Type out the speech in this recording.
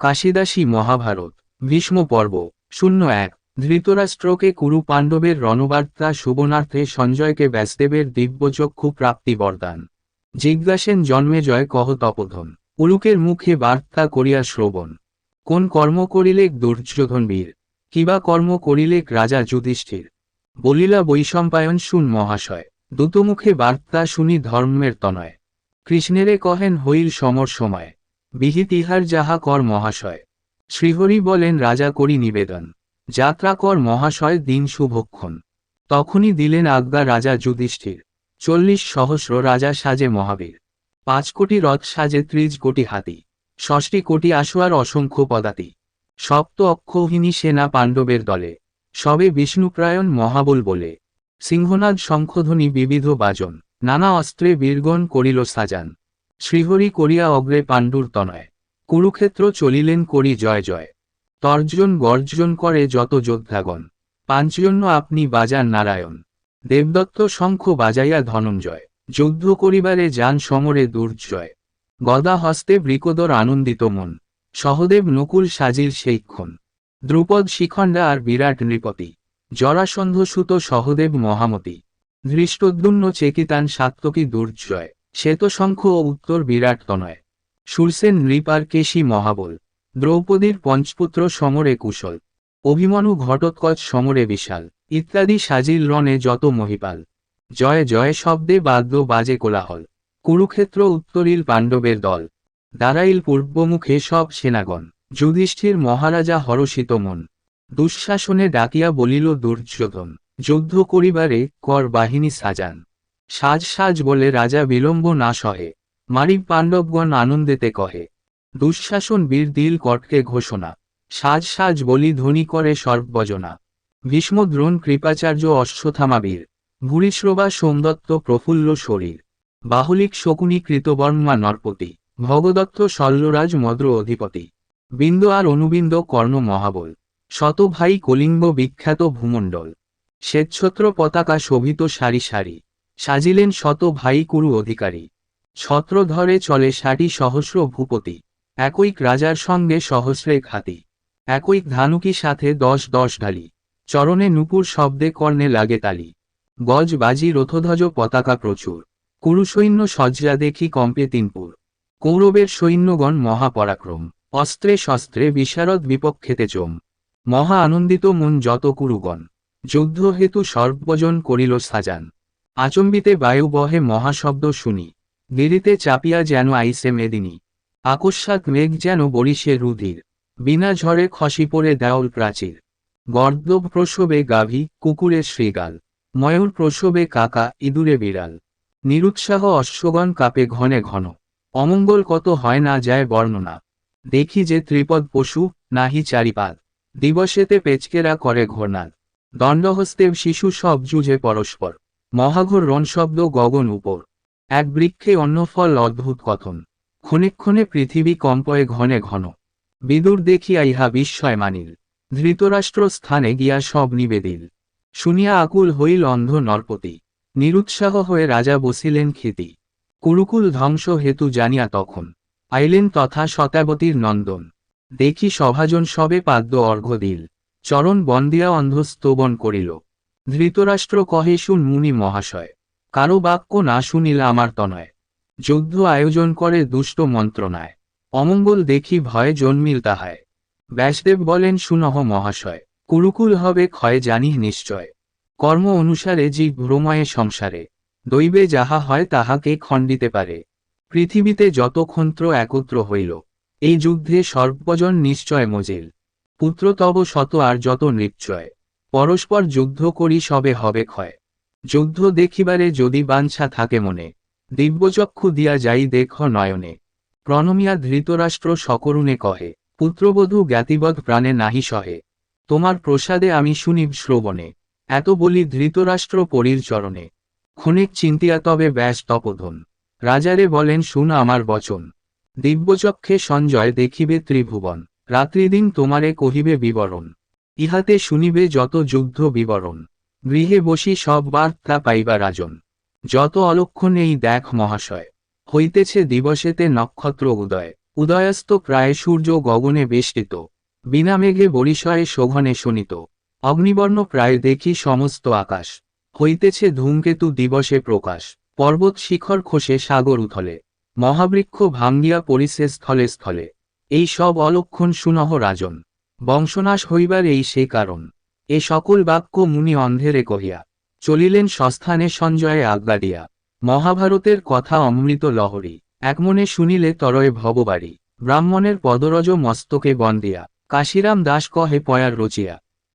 কাশিদাসী মহাভারত, ভীষ্ম পর্ব, শূন্য এক, ধৃতরাষ্ট্রকে কুরু পাণ্ডবের রণবার্তা শুভনার্থে সঞ্জয়কে ব্যাসদেবের দিব্যচক্ষু প্রাপ্তি বরদান। জিজ্ঞাসেন, জন্মে জয় কহ তপোধন? উলুকের মুখে বার্তা করিয়া শ্রবণ। কোন কর্ম করিলেক দুর্যোধন বীর? কিবা কর্ম করিলেক রাজা যুধিষ্ঠির? বলিলা, বৈশম্পায়ন শুন মহাশয় দুতমুখে বার্তা শুনি ধর্মের তনয়। কৃষ্ণেরে কহেন হইল সমর সময়। বিহিত ইহার যাহা কর মহাশয়। শ্রীহরি বলেন, রাজা করি নিবেদন। যাত্রা কর মহাশয়, দিন শুভক্ষণ। তখনই দিলেন আজ্ঞা রাজা যুধিষ্ঠির। চল্লিশ সহস্র রাজা সাজে মহাবীর। পাঁচ কোটি রথ সাজে ত্রিশ কোটি হাতি। ষষ্টি কোটি আসোয়ার অসংখ্য পদাতি। সপ্ত অক্ষৌহিনী সেনা পাণ্ডবের দলে। সবে বিষ্ণুপ্রায়ণ মহাবল বলে। সিংহনাদ শঙ্খধ্বনি বিবিধ বাজন। নানা অস্ত্রে বীরগণ করিল সাজান। শ্রীহরি করিয়া অগ্রে পাণ্ডুর তনয়। কুরুক্ষেত্র চলিলেন করি জয় জয়। তর্জন গর্জন করে যত যোদ্ধাগণ। পাঞ্চজন্য আপনি বাজান নারায়ণ। দেবদত্ত শঙ্খ বাজাইয়া ধনঞ্জয়। যুদ্ধ করিবারে যান সমরে দুর্জয়। গদা হস্তে বৃকদর আনন্দিত মন। সহদেব নকুল সাজিল সেইক্ষণ দ্রুপদ শিখণ্ডা আর বিরাট নৃপতি। জরাসন্ধ সুত সহদেব মহামতি। ধৃষ্টদ্যুন্ন চেকিতান সাত্তকী দুর্জয়। শ্বেতশঙ্খ ও উত্তর বিরাট তনয়। সুরসেন নৃপার কেশী মহাবল। দ্রৌপদীর পঞ্চপুত্র সমরে কুশল। অভিমনু ঘটোৎকচ সমরে বিশাল। ইত্যাদি সাজিল রণে যত মহিপাল। জয় জয় শব্দে বাদ্য বাজে কোলাহল। কুরুক্ষেত্র উত্তরীল পাণ্ডবের দল। দাঁড়াইল পূর্বমুখে সব সেনাগণ। যুধিষ্ঠির মহারাজা হরষিত মন। দুঃশাসনে ডাকিয়া বলিল, দুর্যোধন, যুদ্ধ করিবারে কর বাহিনী সাজান। সাজ সাজ বলে রাজা বিলম্ব না সহে। মারি পাণ্ডবগণ আনন্দেতে কহে, দুঃশাসন বীর দিল কটকে ঘোষণা। সাজ সাজ বলি ধ্বনি করে সর্বজনা ভীষ্ম দ্রোণ কৃপাচার্য অশ্বথামাবীর ভূরিশ্রবা সোমদত্ত প্রফুল্ল শরীর। বাহুলিক শকুনি কৃতবর্মা নরপতি। ভগদত্ত শল্যরাজ মদ্র অধিপতি। বিন্দ আর অনুবিন্দ কর্ণ মহাবল। শত ভাই কলিঙ্গ বিখ্যাত ভূমণ্ডল। শ্বেতছত্র পতাকা শোভিত সারি সারি। সাজিলেন শত ভাই কুরু অধিকারী। ছত্র ধরে চলে ষাটি সহস্র ভূপতি। একইক রাজার সঙ্গে সহস্রে খাতি। একৈক ধানুকি সাথে দশ দশ ঢালি। চরণে নুপুর শব্দে কর্ণে লাগে তালি। গজ বাজি রথধ্বজ পতাকা প্রচুর। কুরুসৈন্য সজ্জা দেখি কম্পে তিনপুর। কৌরবের সৈন্যগণ মহাপরাক্রম। অস্ত্রে শস্ত্রে বিশারদ বিপক্ষেতে চোম। মহা আনন্দিত মন যত কুরুগণ। যুদ্ধ হেতু সর্বজন করিল সাজান। আচম্বিতে বায়ু বহে মহাশব্দ শুনি। গিরিতে চাপিয়া যেন আইসে মেদিনী। আকস্মাৎ মেঘ যেন বরিশে রুধির। বিনা ঝড়ে খসি পড়ে দেওল প্রাচীর। গর্দব প্রসবে গাভী, কুকুরে শ্রীগাল ময়ূর প্রসবে কাকা, ইঁদুরে বিড়াল। নিরুৎসাহ অশ্বগণ কাপে ঘনে ঘন। অমঙ্গল কত হয় না যায় বর্ণনা। দেখি যে ত্রিপদ পশু, নাহি চারিপাদ। দিবসেতে পেচকেরা করে ঘোরনাদ। দণ্ডহস্তেব শিশু সব যুঝে পরস্পর। মহাঘোর রণশব্দ গগন উপর। এক বৃক্ষে অন্য ফল অদ্ভুত কথন। ক্ষণে ক্ষণে পৃথিবী কম্পয়ে ঘনে ঘন। বিদুর দেখিয়া ইহা বিস্ময় মানিল ধৃতরাষ্ট্র স্থানে গিয়া সব নিবেদিল। শুনিয়া আকুল হইল অন্ধ নরপতি। নিরুৎসাহ হয়ে রাজা বসিলেন খেতি। কুরুকুল ধ্বংস হেতু জানিয়া তখন। আইলেন তথা শতাবতীর নন্দন। দেখি সভাজন সবে পাদ্য অর্ঘ্য দিল। চরণ বন্দিয়া অন্ধ স্তবন করিল। ধৃতরাষ্ট্র কহে, শুন মুনি মহাশয়, কারও বাক্য না শুনিল আমার তনয় যুদ্ধ আয়োজন করে দুষ্ট মন্ত্রণায়। অমঙ্গল দেখি ভয়ে জন্মিল তাহায়। ব্যাসদেব বলেন সুনহ মহাশয়, কুরুকুল হবে ক্ষয় জানি নিশ্চয়। কর্ম অনুসারে জীব ভ্রময়ে সংসারে। দৈবে যাহা হয় তাহাকে খণ্ডিতে পারে। পৃথিবীতে যত ক্ষন্ত্র একত্র হইল, এই যুদ্ধে সর্বজন নিশ্চয় মজিল। পুত্র তব শত আর যত নৃপচয় পরস্পর যুদ্ধ করি সবে হবে ক্ষয়। যুদ্ধ দেখিবারে যদি বাঞ্ছা থাকে মনে, দিব্যচক্ষু দিয়া যাই দেখ নয়নে। প্রণমিয়া ধৃতরাষ্ট্র সকরুণে কহে, পুত্রবধূ জ্ঞাতিবধ প্রাণে নাহি সহে। তোমার প্রসাদে আমি শুনিব শ্রবণে, এত বলি ধৃতরাষ্ট্র পরীর চরণে। ক্ষণিক চিন্তিয়া তবে ব্যাস তপোধন। রাজারে বলেন, শুন আমার বচন। দিব্যচক্ষে সঞ্জয় দেখিবে ত্রিভুবন। রাত্রিদিন তোমারে কহিবে বিবরণ। ইহাতে শুনিবে যত যুদ্ধ বিবরণ। গৃহে বসি সব বার্তা পাইবা রাজন। যত অলক্ষণ এই দেখ মহাশয়। হইতেছে দিবসেতে নক্ষত্র উদয়। উদয়াস্ত প্রায় সূর্য গগনে বেষ্টিত। বিনা মেঘে বরিশয়ে শোভনে শোনিত অগ্নিবর্ণ প্রায় দেখি সমস্ত আকাশ। হইতেছে ধূমকেতু দিবসে প্রকাশ। পর্বত শিখর খসে সাগর উথলে। মহাবৃক্ষ ভাঙ্গিয়া পরিছে স্থলে স্থলে। এই সব অলক্ষণ সুনহ রাজন। বংশনাশ হইবার এই সে কারণ। এ সকল বাক্য মুনি অন্ধেরে কহিয়া, চলিলেন সস্থানে সঞ্জয়ে আজ্ঞা দিয়া। মহাভারতের কথা অমৃত লহরী, একমনে শুনিলে তরয়ে ভববাড়ি। ব্রাহ্মণের পদরজ মস্তকে বন্দিয়া, কাশিরাম দাস কহে পয়ার রচিয়া।